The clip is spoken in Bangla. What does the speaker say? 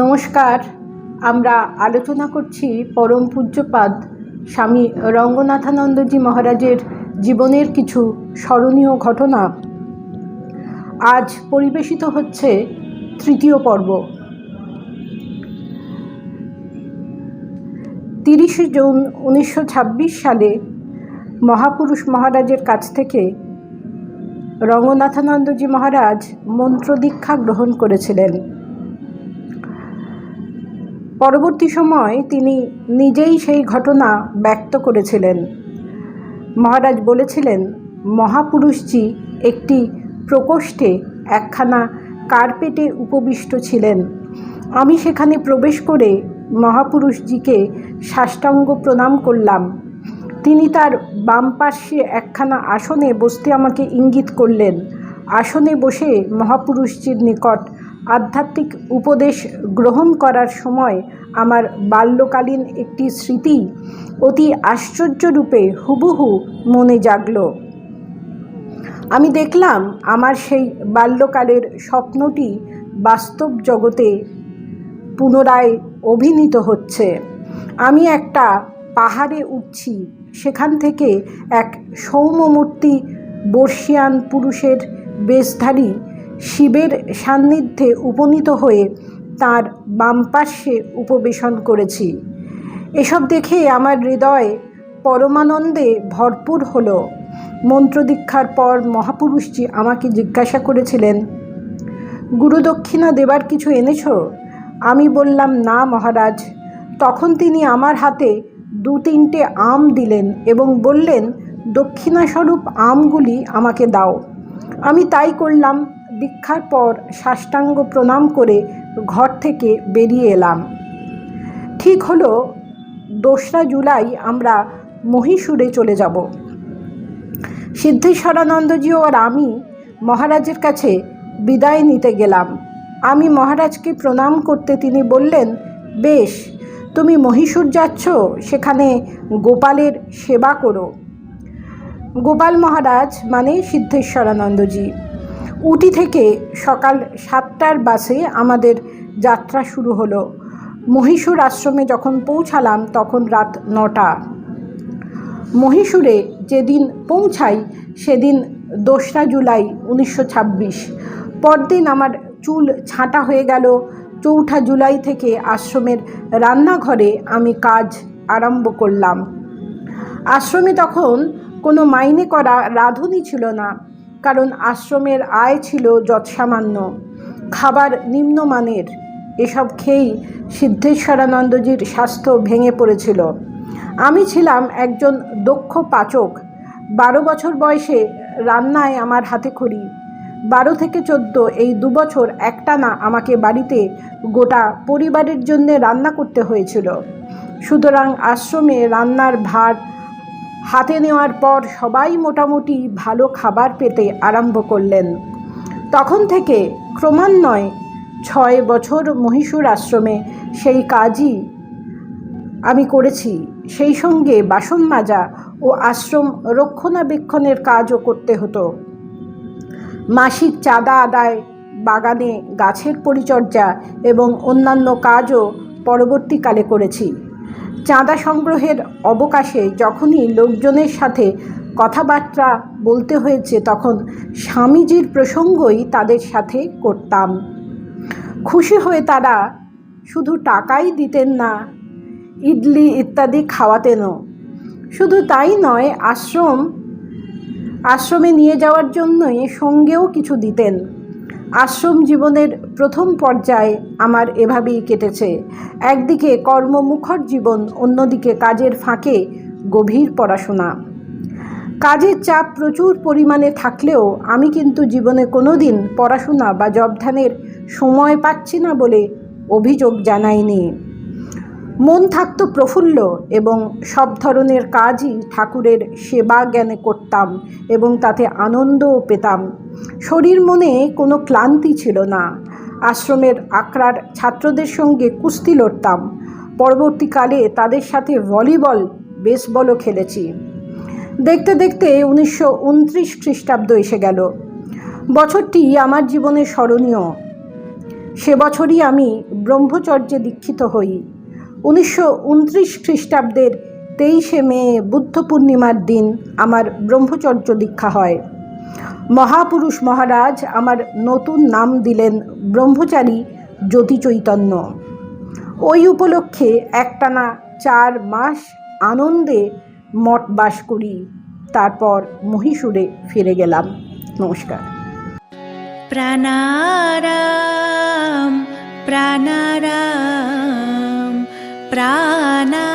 নমস্কার। আমরা আলোচনা করছি পরম পূজ্যপাদ স্বামী রঙ্গনাথানন্দজি মহারাজের জীবনের কিছু স্মরণীয় ঘটনা। আজ পরিবেশিত হচ্ছে তৃতীয় পর্ব। তিরিশে জুন উনিশশো ছাব্বিশ সালে মহাপুরুষ মহারাজের কাছ থেকে রঙ্গনাথানন্দজি মহারাজ মন্ত্রদীক্ষা গ্রহণ করেছিলেন। পরবর্তী সময় তিনি নিজেই সেই ঘটনা ব্যক্ত করেছিলেন। মহারাজ বলেছিলেন, মহাপুরুষজি একটি প্রকোষ্ঠে একখানা কার্পেটে উপবিষ্ট ছিলেন। আমি সেখানে প্রবেশ করে মহাপুরুষজিকে সাষ্টাঙ্গ প্রণাম করলাম। তিনি তার বাম পার্শ্বে একখানা আসনে বসতে আমাকে ইঙ্গিত করলেন। আসনে বসে মহাপুরুষজির নিকট আধ্যাত্মিক উপদেশ গ্রহণ করার সময় আমার বাল্যকালীন একটি স্মৃতি অতি আশ্চর্যরূপে হুবহু মনে জাগল। আমি দেখলাম আমার সেই বাল্যকালের স্বপ্নটি বাস্তব জগতে পুনরায় অভিনীত হচ্ছে। আমি একটা পাহাড়ে উঠছি, সেখান থেকে এক সৌম্যমূর্তি বর্ষিয়ান পুরুষের বেশধারী শিবের সান্নিধ্যে উপনীত হয়ে তার বাম পার্শ্বে উপবেশন করেছি। এসব দেখে আমার হৃদয় পরমানন্দে ভরপুর হলো। মন্ত্রদীক্ষার পর মহাপুরুষজি আমাকে জিজ্ঞাসা করেছিলেন গুরুদক্ষিণা দেবার কিছু এনেছ? আমি বললাম, না মহারাজ। তখন তিনি আমার হাতে দু তিনটে আম দিলেন এবং বললেন, দক্ষিণাস্বরূপ আমগুলি আমাকে দাও। আমি তাই করলাম। দীক্ষার পর সাষ্টাঙ্গ প্রণাম করে ঘর থেকে বেরিয়ে এলাম। ঠিক হলো, দোসরা জুলাই আমরা মহীশূরে চলে যাব। সিদ্ধেশ্বরানন্দজি আর আমি মহারাজের কাছে বিদায় নিতে গেলাম। আমি মহারাজকে প্রণাম করতে তিনি বললেন, বেশ, তুমি মহীশূর যাচ্ছ, সেখানে গোপালের সেবা করো। গোপাল মহারাজ মানে সিদ্ধেশ্বরানন্দজি। উটি থেকে সকাল সাতটার বাসে আমাদের যাত্রা শুরু হলো। মহীশূর আশ্রমে যখন পৌঁছালাম তখন রাত নটা। মহীশূরে যেদিন পৌঁছাই সেদিন দোসরা জুলাই উনিশশো ছাব্বিশ। পরদিন আমার চুল ছাঁটা হয়ে গেল। চৌঠা জুলাই থেকে আশ্রমের রান্নাঘরে আমি কাজ আরম্ভ করলাম। আশ্রমে তখন কোনো মাইনে করা রাঁধুনি ছিল না। কারণ আশ্রমের আয় ছিল যৎসামান্য। খাবার নিম্নমানের। এসব খেয়েই সিদ্ধেশ্বরানন্দজির স্বাস্থ্য ভেঙে পড়েছিল। আমি ছিলাম একজন দক্ষ পাচক। বারো বছর বয়সে রান্নায় আমার হাতে খড়ি। বারো থেকে চোদ্দ এই দু বছর একটানা আমাকে বাড়িতে গোটা পরিবারের জন্যে রান্না করতে হয়েছিল। সুতরাং আশ্রমে রান্নার ভার হাতে নেওয়ার পর সবাই মোটামুটি ভালো খাবার পেতে আরম্ভ করলেন। তখন থেকে ক্রমান্বয়ে ছয় বছর মহীশূর আশ্রমে সেই কাজই আমি করেছি। সেই সঙ্গে বাসন মাজা ও আশ্রম রক্ষণাবেক্ষণের কাজও করতে হতো। মাসিক চাঁদা আদায়, বাগানে গাছের পরিচর্যা এবং অন্যান্য কাজও পরবর্তীকালে করেছি। চাঁদা সংগ্রহের অবকাশে যখনই লোকজনের সাথে কথাবার্তা বলতে হয়েছে, তখন স্বামীজির প্রসঙ্গই তাদের সাথে করতাম। খুশি হয়ে তারা শুধু টাকাই দিতেন না, ইডলি ইত্যাদি খাওয়াতেনও। শুধু তাই নয়, আশ্রম, আশ্রমে নিয়ে যাওয়ার জন্যই সঙ্গেও কিছু দিতেন। আশ্রম জীবনের প্রথম পর্যায়ে আমার এভাবেই কেটেছে। একদিকে কর্মমুখর জীবন, অন্যদিকে কাজের ফাঁকে গভীর পড়াশোনা। কাজের চাপ প্রচুর পরিমাণে থাকলেও আমি কিন্তু জীবনে কোনো দিন পড়াশোনা বা জবধানের সময় পাচ্ছি না বলে অভিযোগ জানাইনি। মন থাকতো প্রফুল্ল এবং সব ধরনের কাজই ঠাকুরের সেবা জ্ঞানে করতাম এবং তাতে আনন্দও পেতাম। শরীর মনে কোনো ক্লান্তি ছিল না। আশ্রমের আকড়ার ছাত্রদের সঙ্গে কুস্তি লড়তাম। পরবর্তীকালে তাদের সাথে ভলিবল, বেসবলও খেলেছি। দেখতে দেখতে উনিশশো উনত্রিশ খ্রিস্টাব্দ এসে গেল। বছরটি আমার জীবনে স্মরণীয়। সে বছরই আমি ব্রহ্মচর্যে দীক্ষিত হই। উনিশশো উনত্রিশ খ্রিস্টাব্দের তেইশে মে বুদ্ধ পূর্ণিমার দিন আমার ব্রহ্মচর্য দীক্ষা হয়। মহাপুরুষ মহারাজ আমার নতুন নাম দিলেন ব্রহ্মচারী জ্যোতি চৈতন্য। ওই উপলক্ষে একটানা চার মাস আনন্দে মঠ বাস করি, তারপর মহীশূরে ফিরে গেলাম। নমস্কার। প্রাণারাম প্রাণারাম। प्राणा